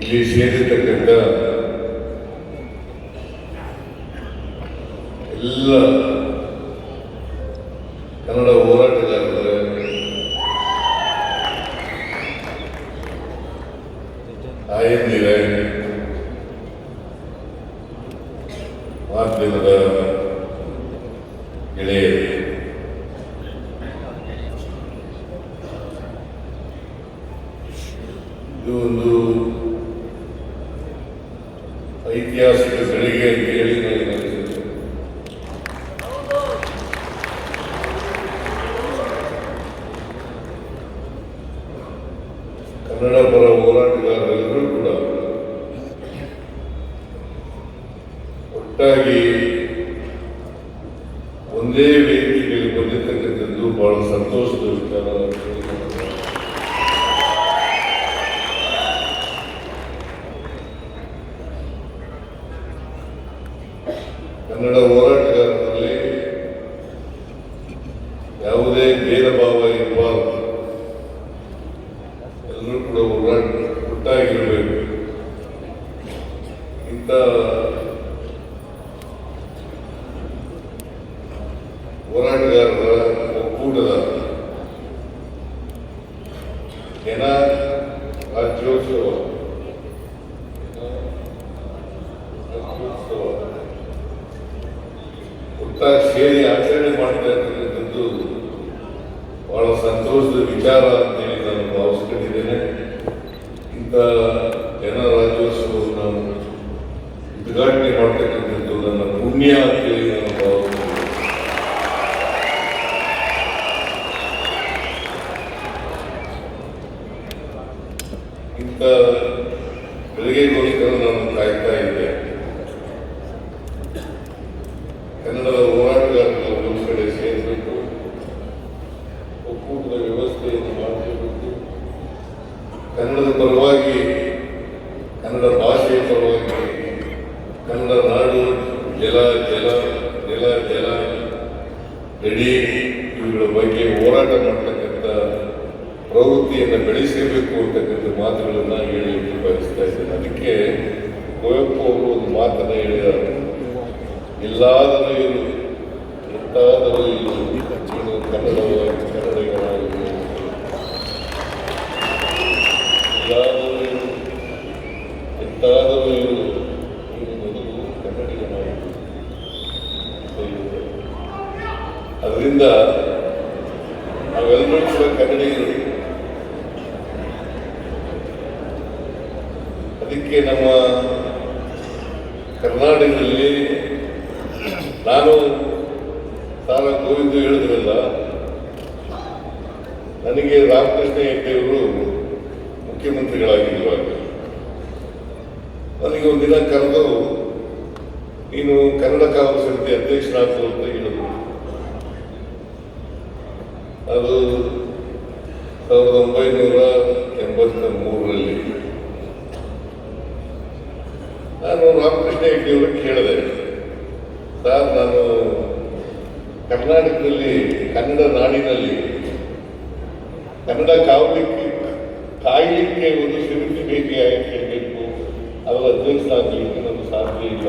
ಇಲ್ಲಿ ಸೇರಿರ್ತಕ್ಕಂಥ ಎಲ್ಲ ಕನ್ನಡ ಹೋರಾಟಗಾರರ ತಾಯಂದಿರ ಮಾಧ್ಯಮದ ಗೆಳೆಯರು ಇದು ಒಂದು ಐತಿಹಾಸಿಕ ಗಳಿಗೆ ಅಂತ ಹೇಳಿ ಕನ್ನಡ ಪರ ಹೋರಾಟಗಾರರೆಲ್ಲರೂ ಕೂಡ ಒಟ್ಟಾಗಿ ಒಂದೇ ವೇದಿಕೆಯಲ್ಲಿ ಬಂದಿರತಕ್ಕಂಥದ್ದು ಬಹಳ ಸಂತೋಷದ ವಿಚಾರ. ಕನ್ನಡ ಹೋರಾಟಗಾರರಲ್ಲಿ ಯಾವುದೇ ಭೇದ ಭಾವ ಇರಬಾರದು. ಎಲ್ಲರೂ ಕೂಡ ಹೋರಾಟ ಒಟ್ಟಾಗಿರಬೇಕು. ಇಂಥ ಹೋರಾಟಗಾರರ ಒಕ್ಕೂಟದ ಜನ ರಾಜ್ಯೋತ್ಸವ ರಾಜ್ಯೋತ್ಸವ ಒಟ್ಟಾಗಿ ಸೇರಿ ಆಚರಣೆ ಮಾಡ್ತಾ ಬಹಳ ಸಂತೋಷದ ವಿಚಾರ ಅಂತೇಳಿ ನಾನು ಭಾವಿಸ್ಕೊಂಡಿದ್ದೇನೆ. ಇಂಥ ಜನ ರಾಜ್ಯೋತ್ಸವವನ್ನು ನಾನು ಉದ್ಘಾಟನೆ ಮಾಡ್ತಕ್ಕಂಥದ್ದು ನನ್ನ ಪುಣ್ಯ ಅಂತೇಳಿ ನಾನು ಭಾವಿಸ್ತೀನಿ ಇಂಥ ಬೆಳಗ್ಗೆಗೋಸ್ಕರ ನಾನು ಕಾಯ್ತಾ ಇದ್ದೆ. ಕನ್ನಡದ ಹೋರಾಟಗಾರರು ಒಂದು ಕಡೆ ಸೇರಬೇಕು ಒಕ್ಕೂಟದ ವ್ಯವಸ್ಥೆಯನ್ನು ಮಾಡಬೇಕು ಕನ್ನಡದ ಪರವಾಗಿ ಕನ್ನಡ ಭಾಷೆಯ ಪರವಾಗಿ ಕನ್ನಡ ನಾಡು ಜಲ ಜಲ ಜಲ ಜಲ. ಗಡಿ ಇವುಗಳ ಬಗ್ಗೆ ಹೋರಾಟ ಮಾಡ್ತಕ್ಕಂಥ ಪ್ರವೃತ್ತಿಯನ್ನು ಬೆಳೆಸಬೇಕು ಅಂತಕ್ಕಂಥ ಮಾತುಗಳನ್ನು ಹೇಳಿ ಬಯಸ್ತಾ ಇದ್ದೇನೆ. ಅದಕ್ಕೆ ಕುವೆಂಪು ಅವರು ಒಂದು ಮಾತನ್ನು ಹೇಳಿದ್ದಾರೆ ಎಲ್ಲಾದರೂ ಇರು ಎಂತಾದರೂ ಇರು. ನೀನು ಕನ್ನಡವಾಗಿ ಕನ್ನಡಿಗನಾಗಿ ಎಲ್ಲಾದರೂ ಇರು ಎಂತಾದರೂ ಇರು ನೀನು ಮೊದಲು ಕನ್ನಡಿಗನಾಗಿ ಅಂತ ಹೇಳಿದ್ದಾರೆ. ಅದರಿಂದ ನಾವೆಲ್ಲರೂ ಕೂಡ ಕನ್ನಡಿಗರು. ಅದಕ್ಕೆ ನಮ್ಮ ಕರ್ನಾಟಕದಲ್ಲಿ ನಾನು ಸಾಲ ಗೋವಿಂದ ಹೇಳಿದ್ರಲ್ಲ ನನಗೆ ರಾಮಕೃಷ್ಣ ಹೆಗ್ಡೆಯವರು ಮುಖ್ಯಮಂತ್ರಿಗಳಾಗಿರುವಾಗ ನನಗೆ ಒಂದಿನ ಕರೆದು, ನೀನು ಕನ್ನಡ ಕಾವು ಸಮಿತಿ ಅಂತ ಹೇಳಿದ್ರು. ಅದು ಸಾವಿರದ ಒಂಬೈನೂರ ಎಂಬತ್ತ ಮೂರರಲ್ಲಿ ನಾನು ರಾಮಕೃಷ್ಣ ಹೆಗ್ಡೆಯವರು ಕೇಳಿದೆ. ಸರ್, ನಾನು ಕರ್ನಾಟಕದಲ್ಲಿ, ಕನ್ನಡ ನಾಡಿನಲ್ಲಿ, ಕನ್ನಡ ಕಾವಲಿಕ್ಕೆ ಕಾಯಲಿಕ್ಕೆ ಒಂದು ಭೇಟಿಯಾಗಿ ಕೇಳ್ಬೇಕು ಅವರ ಅಧ್ಯಕ್ಷರಾಗಲಿಕ್ಕೆ ನಮಗೆ ಸಾಧ್ಯ ಇಲ್ಲ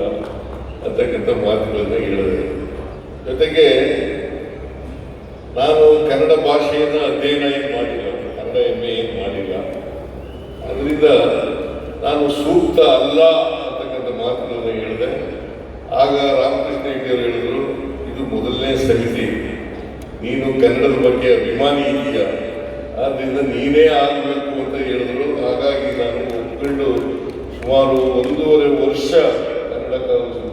ಅಂತಕ್ಕಂಥ ಮಾತುಗಳನ್ನು ಹೇಳಿದೆ. ಜೊತೆಗೆ ನಾನು ಕನ್ನಡ ಭಾಷೆಯನ್ನು ಅಧ್ಯಯನ ಏನು ಮಾಡಿಲ್ಲ, ಕನ್ನಡ ಎಂ ಎ ಏನು ಮಾಡಿಲ್ಲ. ಅದರಿಂದ ನಾನು ಸೂಕ್ತ ಅಲ್ಲ ಅಂತಕ್ಕಂಥ ಮಾತುಗಳನ್ನು ಹೇಳಿದೆ. ಆಗ ರಾಮಕೃಷ್ಣ ಹೆಗ್ಡೆಯವರು ಹೇಳಿದರು, ಇದು ಮೊದಲನೇ ಸಮಿತಿ. ನೀನು ಕನ್ನಡದ ಬಗ್ಗೆ ಅಭಿಮಾನಿ ಇದೆಯಾ. ಆದ್ದರಿಂದ ನೀನೇ ಆಗಬೇಕು ಅಂತ ಹೇಳಿದ್ರು. ಹಾಗಾಗಿ ನಾನು ಒಪ್ಕೊಂಡು ಸುಮಾರು ಒಂದೂವರೆ ವರ್ಷ ಕನ್ನಡ ಕಾಲ ಸಮಿತಿ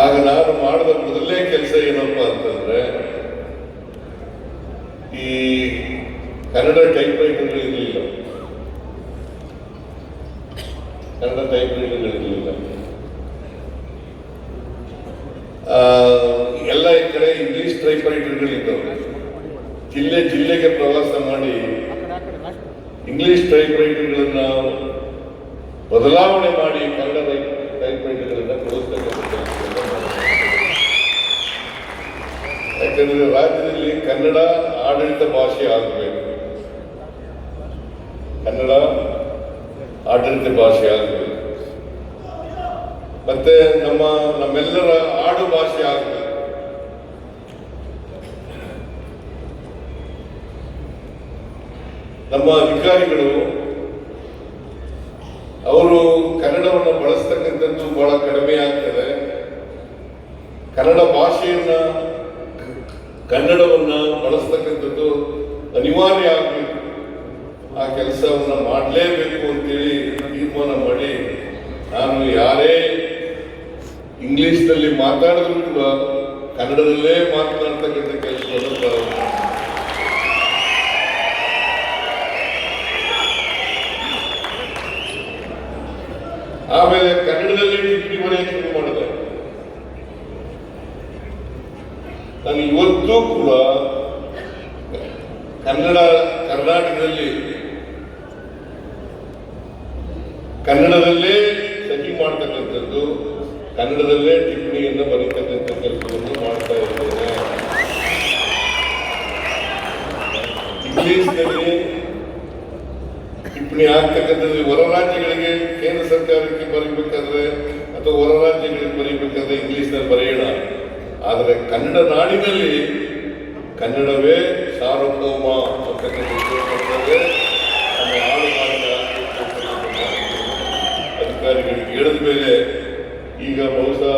ಆಗ ನಾನು ಮಾಡಿದ ಮೊದಲನೇ ಕೆಲಸ ಏನಪ್ಪ ಅಂತಂದ್ರೆ, ಈ ಕನ್ನಡ ಟೈಪ್ ರೈಟರ್ಗಳು ಇರಲಿಲ್ಲ. ಕನ್ನಡ ಟೈಪ್ ರೈಟರ್ಗಳು ಇರಲಿಲ್ಲ. ಎಲ್ಲ ಕಡೆ ಇಂಗ್ಲಿಷ್ ಟೈಪ್ ರೈಟರ್ಗಳು ಇದ್ದವು. ಜಿಲ್ಲೆ ಜಿಲ್ಲೆಗೆ ಪ್ರವಾಸ ಮಾಡಿ ಇಂಗ್ಲಿಷ್ ಟೈಪ್ ರೈಟರ್ಗಳನ್ನ ಬದಲಾವಣೆ ಮಾಡಿ ಕನ್ನಡ ಟೈಪ್ ರೈಟರ್ಗಳನ್ನ ಕೊಡಿಸ್ತಕ್ಕಂಥ. ಯಾಕಂದ್ರೆ ರಾಜ್ಯದಲ್ಲಿ ಕನ್ನಡ ಆಡಳಿತ ಭಾಷೆ ಆಗಬೇಕು. ಕನ್ನಡ ಆಡಳಿತ ಭಾಷೆ ಆಗಬೇಕು. ಮತ್ತೆ ನಮ್ಮ, ನಮ್ಮೆಲ್ಲರ ಆಡು ಭಾಷೆ ಆಗಬೇಕು. ನಮ್ಮ ಅಧಿಕಾರಿಗಳು, ಅವರು ಕನ್ನಡವನ್ನು ಬಳಸ್ತಕ್ಕಂಥದ್ದು ಬಹಳ ಕಡಿಮೆ ಆಗ್ತದೆ. ಕನ್ನಡ ಭಾಷೆಯನ್ನ ಕನ್ನಡವನ್ನ ಬಳಸ್ತಕ್ಕಂಥದ್ದು ಅನಿವಾರ್ಯ ಆಗಬೇಕು ಆ ಕೆಲಸವನ್ನು ಮಾಡಲೇಬೇಕು ಅಂತೇಳಿ ತೀರ್ಮಾನ ಮಾಡಿ ನಾನು ಯಾರೇ ಇಂಗ್ಲಿಷ್ನಲ್ಲಿ ಮಾತಾಡಿದ್ರು ಕೂಡ ಕನ್ನಡದಲ್ಲೇ ಮಾತನಾಡ್ತಕ್ಕಂಥ ಕೆಲಸವನ್ನು. ಆಮೇಲೆ ಕನ್ನಡದಲ್ಲಿ ಡಿಗ್ರಿ ಮನೆ ಶುರು ಮಾಡಿದೆ ನಾನು ಇವತ್ತೂ ಕೂಡ ಕನ್ನಡ ಕರ್ನಾಟಕದಲ್ಲಿ ಕನ್ನಡದಲ್ಲೇ ಸಹಿ ಮಾಡ್ತಕ್ಕಂಥದ್ದು, ಕನ್ನಡದಲ್ಲೇ ಟಿಪ್ಪಣಿಯನ್ನು ಬರೀತಕ್ಕಂಥ ಕೆಲಸವನ್ನು ಮಾಡ್ತಾ ಇದ್ದೇನೆ. ಇಂಗ್ಲಿಷ್ನಲ್ಲಿ ಟಿಪ್ಪಣಿ ಆಗ್ತಕ್ಕಂಥದ್ದು ಹೊರ ರಾಜ್ಯಗಳಿಗೆ ಕೇಂದ್ರ ಸರ್ಕಾರಕ್ಕೆ ಬರೀಬೇಕಾದ್ರೆ ಅಥವಾ ಹೊರ ರಾಜ್ಯಗಳಿಗೆ ಬರೀಬೇಕಾದ್ರೆ ಇಂಗ್ಲಿಷ್ನಲ್ಲಿ ಬರೆಯೋಣ. ಆದರೆ ಕನ್ನಡ ನಾಡಿನಲ್ಲಿ ಕನ್ನಡವೇ ಸಾರ್ವಭೌಮ ಅಧಿಕಾರಿಗಳಿಗೆ ಹೇಳಿದ ಮೇಲೆ ಈಗ ಬಹುಶಃ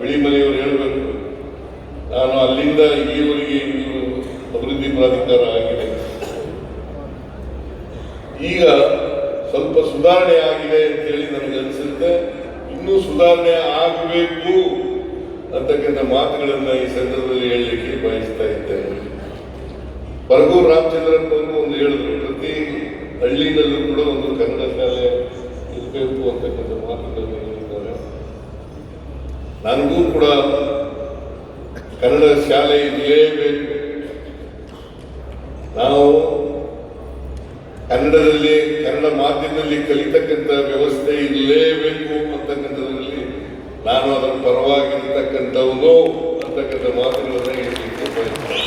ಬಿಳಿಮಲೆಯವರು ಹೇಳಬೇಕು. ನಾನು ಅಲ್ಲಿಂದ ಈವರೆಗೆ ಅಭಿವೃದ್ಧಿ ಪ್ರಾಧಿಕಾರ ಆಗಿದೆ. ಈಗ ಸ್ವಲ್ಪ ಸುಧಾರಣೆ ಆಗಿದೆ ಅಂತೇಳಿ ನನಗೆ ಅನಿಸುತ್ತೆ. ಇನ್ನೂ ಸುಧಾರಣೆ ಆಗಬೇಕು. ಅಂತಕ್ಕಂಥ ಮಾತುಗಳನ್ನ ಈ ಸಂದರ್ಭದಲ್ಲಿ ಹೇಳಲಿಕ್ಕೆ ಬಯಸ್ತಾ ಇದ್ದೇನೆ. ಬರಗೂ ರಾಮಚಂದ್ರನ್ ಒಂದು ಹೇಳಿದ್ರು, ಪ್ರತಿ ಹಳ್ಳಿನಲ್ಲೂ ಕೂಡ ಒಂದು ಕನ್ನಡ ಶಾಲೆ ಇರಬೇಕು ಅಂತಕ್ಕಂಥ ಮಾತುಗಳನ್ನು ಹೇಳಿದ್ದಾರೆ. ನನಗೂ ಕೂಡ ಕನ್ನಡ ಶಾಲೆ ಇರಲೇಬೇಕು ನಾವು ಕನ್ನಡದಲ್ಲಿ, ಕನ್ನಡ ಮಾಧ್ಯಮದಲ್ಲಿ ಕಲಿತಕ್ಕಂಥ ವ್ಯವಸ್ಥೆ ಇರಲೇಬೇಕು ಅಂತಕ್ಕಂಥದ್ರಲ್ಲಿ ನಾನು ಅದರ ಪರವಾಗಿರ್ತಕ್ಕಂಥವನು ಅಂತಕ್ಕಂಥ ಮಾತುಗಳನ್ನು ಹೇಳಲಿಕ್ಕೆ ಬಯಸ್ತೇನೆ